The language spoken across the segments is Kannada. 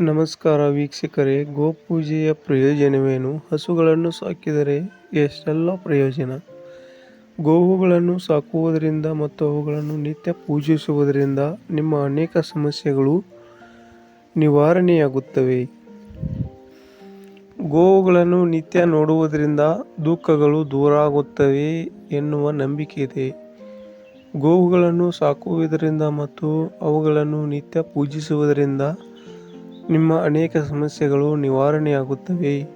ನಮಸ್ಕಾರ ವೀಕ್ಷಕರೇ, ಗೋಪೂಜೆಯ ಪ್ರಯೋಜನವೇನು? ಹಸುಗಳನ್ನು ಸಾಕಿದರೆ ಎಷ್ಟೆಲ್ಲ ಪ್ರಯೋಜನ? ಗೋವುಗಳನ್ನು ಸಾಕುವುದರಿಂದ ಮತ್ತು ಅವುಗಳನ್ನು ನಿತ್ಯ ಪೂಜಿಸುವುದರಿಂದ ನಿಮ್ಮ ಅನೇಕ ಸಮಸ್ಯೆಗಳು ನಿವಾರಣೆಯಾಗುತ್ತವೆ. ಗೋವುಗಳನ್ನು ನಿತ್ಯ ನೋಡುವುದರಿಂದ ದುಃಖಗಳು ದೂರ ಆಗುತ್ತವೆ ಎನ್ನುವ ನಂಬಿಕೆ ಇದೆ. ಗೋವುಗಳನ್ನು ಸಾಕುವುದರಿಂದ ಮತ್ತು ಅವುಗಳನ್ನು ನಿತ್ಯ ಪೂಜಿಸುವುದರಿಂದ ನಿಮ್ಮ ಅನೇಕ ಸಮಸ್ಯೆಗಳು ನಿವಾರಣೆಯಾಗುತ್ತವೆ.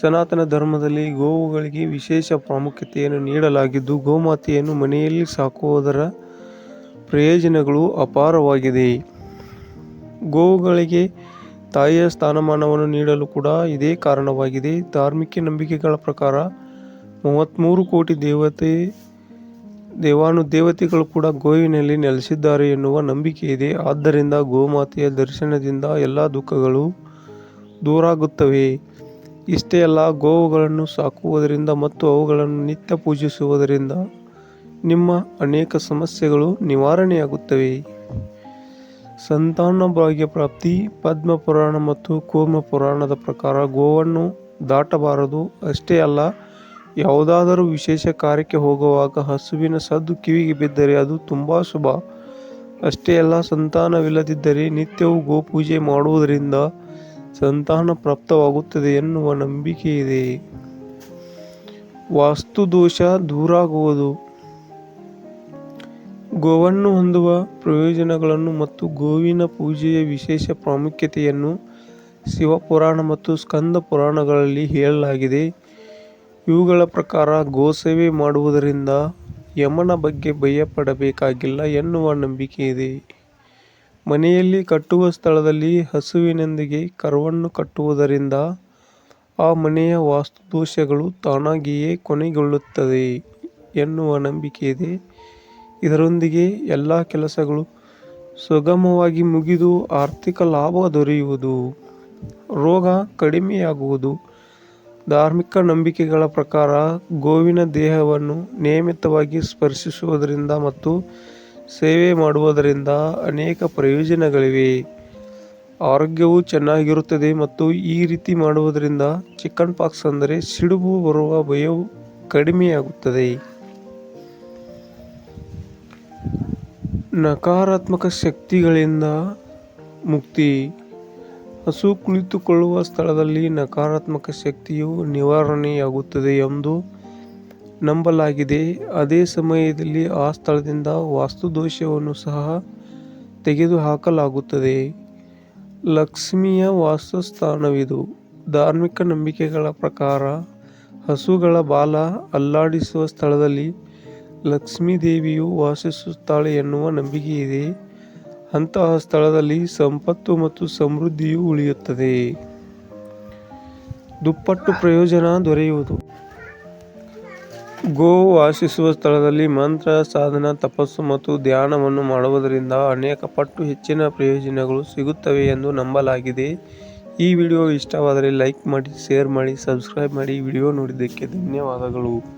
ಸನಾತನ ಧರ್ಮದಲ್ಲಿ ಗೋವುಗಳಿಗೆ ವಿಶೇಷ ಪ್ರಾಮುಖ್ಯತೆಯನ್ನು ನೀಡಲಾಗಿದ್ದು, ಗೋಮಾತೆಯನ್ನು ಮನೆಯಲ್ಲಿ ಸಾಕುವುದರ ಪ್ರಯೋಜನಗಳು ಅಪಾರವಾಗಿದೆ. ಗೋವುಗಳಿಗೆ ತಾಯಿಯ ಸ್ಥಾನಮಾನವನ್ನು ನೀಡಲು ಕೂಡ ಇದೇ ಕಾರಣವಾಗಿದೆ. ಧಾರ್ಮಿಕ ನಂಬಿಕೆಗಳ ಪ್ರಕಾರ ಮೂವತ್ತ್ಮೂರು ಕೋಟಿ ದೇವತೆ ದೇವಾನುದೇವತೆಗಳು ಕೂಡ ಗೋವಿನಲ್ಲಿ ನೆಲೆಸಿದ್ದಾರೆ ಎನ್ನುವ ನಂಬಿಕೆ ಇದೆ. ಆದ್ದರಿಂದ ಗೋಮಾತೆಯ ದರ್ಶನದಿಂದ ಎಲ್ಲ ದುಃಖಗಳು ದೂರಾಗುತ್ತವೆ. ಇಷ್ಟೇ ಅಲ್ಲ, ಗೋವುಗಳನ್ನು ಸಾಕುವುದರಿಂದ ಮತ್ತು ಅವುಗಳನ್ನು ನಿತ್ಯ ಪೂಜಿಸುವುದರಿಂದ ನಿಮ್ಮ ಅನೇಕ ಸಮಸ್ಯೆಗಳು ನಿವಾರಣೆಯಾಗುತ್ತವೆ. ಸಂತಾನ ಭಾಗ್ಯ ಪ್ರಾಪ್ತಿ, ಪದ್ಮ ಪುರಾಣ ಮತ್ತು ಕೂರ್ಮ ಪುರಾಣದ ಪ್ರಕಾರ ಗೋವನ್ನು ದಾಟಬಾರದು. ಅಷ್ಟೇ ಅಲ್ಲ ಯಾವುದಾದರೂ ವಿಶೇಷ ಕಾರ್ಯಕ್ಕೆ ಹೋಗುವಾಗ ಹಸುವಿನ ಸದ್ದು ಕಿವಿಗೆ ಬಿದ್ದರೆ ಅದು ತುಂಬ ಶುಭ. ಅಷ್ಟೇ ಅಲ್ಲ, ಸಂತಾನವಿಲ್ಲದಿದ್ದರೆ ನಿತ್ಯವೂ ಗೋಪೂಜೆ ಮಾಡುವುದರಿಂದ ಸಂತಾನ ಪ್ರಾಪ್ತವಾಗುತ್ತದೆ ಎನ್ನುವ ನಂಬಿಕೆ ಇದೆ ವಾಸ್ತು ದೋಷ ದೂರಾಗುವುದು. ಗೋವನ್ನು ಹೊಂದುವ ಪ್ರಯೋಜನಗಳನ್ನು ಮತ್ತು ಗೋವಿನ ಪೂಜೆಯ ವಿಶೇಷ ಪ್ರಾಮುಖ್ಯತೆಯನ್ನು ಶಿವಪುರಾಣ ಮತ್ತು ಸ್ಕಂದ ಪುರಾಣಗಳಲ್ಲಿ ಹೇಳಲಾಗಿದೆ. ಇವುಗಳ ಪ್ರಕಾರ ಗೋಸೇವೆ ಮಾಡುವುದರಿಂದ ಯಮನ ಬಗ್ಗೆ ಭಯಪಡಬೇಕಾಗಿಲ್ಲ ಎನ್ನುವ ನಂಬಿಕೆ ಇದೆ. ಮನೆಯಲ್ಲಿ ಕಟ್ಟುವ ಸ್ಥಳದಲ್ಲಿ ಹಸುವಿನೊಂದಿಗೆ ಕರುವನ್ನು ಕಟ್ಟುವುದರಿಂದ ಆ ಮನೆಯ ವಾಸ್ತುದೋಷಗಳು ತಾನಾಗಿಯೇ ಕೊನೆಗೊಳ್ಳುತ್ತದೆ ಎನ್ನುವ ನಂಬಿಕೆ ಇದೆ. ಇದರೊಂದಿಗೆ ಎಲ್ಲ ಕೆಲಸಗಳು ಸುಗಮವಾಗಿ ಮುಗಿದು ಆರ್ಥಿಕ ಲಾಭ ದೊರೆಯುವುದು, ರೋಗ ಕಡಿಮೆಯಾಗುವುದು ಧಾರ್ಮಿಕ ನಂಬಿಕೆಗಳ ಪ್ರಕಾರ ಗೋವಿನ ದೇಹವನ್ನು ನಿಯಮಿತವಾಗಿ ಸ್ಪರ್ಶಿಸುವುದರಿಂದ ಮತ್ತು ಸೇವೆ ಮಾಡುವುದರಿಂದ ಅನೇಕ ಪ್ರಯೋಜನಗಳಿವೆ. ಆರೋಗ್ಯವು ಚೆನ್ನಾಗಿರುತ್ತದೆ ಮತ್ತು ಈ ರೀತಿ ಮಾಡುವುದರಿಂದ ಚಿಕನ್ ಪಾಕ್ಸ್ ಅಂದರೆ ಸಿಡುಬು ಬರುವ ಭಯವು ಕಡಿಮೆಯಾಗುತ್ತದೆ. ನಕಾರಾತ್ಮಕ ಶಕ್ತಿಗಳಿಂದ ಮುಕ್ತಿ. ಹಸು ಕುಳಿತುಕೊಳ್ಳುವ ಸ್ಥಳದಲ್ಲಿ ನಕಾರಾತ್ಮಕ ಶಕ್ತಿಯು ನಿವಾರಣೆಯಾಗುತ್ತದೆ ಎಂದು ನಂಬಲಾಗಿದೆ. ಅದೇ ಸಮಯದಲ್ಲಿ ಆ ಸ್ಥಳದಿಂದ ವಾಸ್ತುದೋಷವನ್ನು ಸಹ ತೆಗೆದುಹಾಕಲಾಗುತ್ತದೆ. ಲಕ್ಷ್ಮಿಯ ವಾಸಸ್ಥಾನವಿದು. ಧಾರ್ಮಿಕ ನಂಬಿಕೆಗಳ ಪ್ರಕಾರ ಹಸುಗಳ ಬಾಲ ಅಲ್ಲಾಡಿಸುವ ಸ್ಥಳದಲ್ಲಿ ಲಕ್ಷ್ಮೀ ದೇವಿಯು ವಾಸಿಸುತ್ತಾಳೆ ಎನ್ನುವ ನಂಬಿಕೆ ಇದೆ ಅಂತಹ ಸ್ಥಳದಲ್ಲಿ ಸಂಪತ್ತು ಮತ್ತು ಸಮೃದ್ಧಿಯು ಉಳಿಯುತ್ತದೆ. ದುಪ್ಪಟ್ಟು ಪ್ರಯೋಜನ ದೊರೆಯುವುದು. ಗೋ ವಾಸಿಸುವ ಸ್ಥಳದಲ್ಲಿ ಮಂತ್ರ, ಸಾಧನ, ತಪಸ್ಸು ಮತ್ತು ಧ್ಯಾನವನ್ನು ಮಾಡುವುದರಿಂದ ಅನೇಕ ಪಟ್ಟು ಹೆಚ್ಚಿನ ಪ್ರಯೋಜನಗಳು ಸಿಗುತ್ತವೆ ಎಂದು ನಂಬಲಾಗಿದೆ. ಈ ವಿಡಿಯೋ ಇಷ್ಟವಾದರೆ ಲೈಕ್ ಮಾಡಿ, ಶೇರ್ ಮಾಡಿ, ಸಬ್ಸ್ಕ್ರೈಬ್ ಮಾಡಿ. ವಿಡಿಯೋ ನೋಡಿದ್ದಕ್ಕೆ ಧನ್ಯವಾದಗಳು.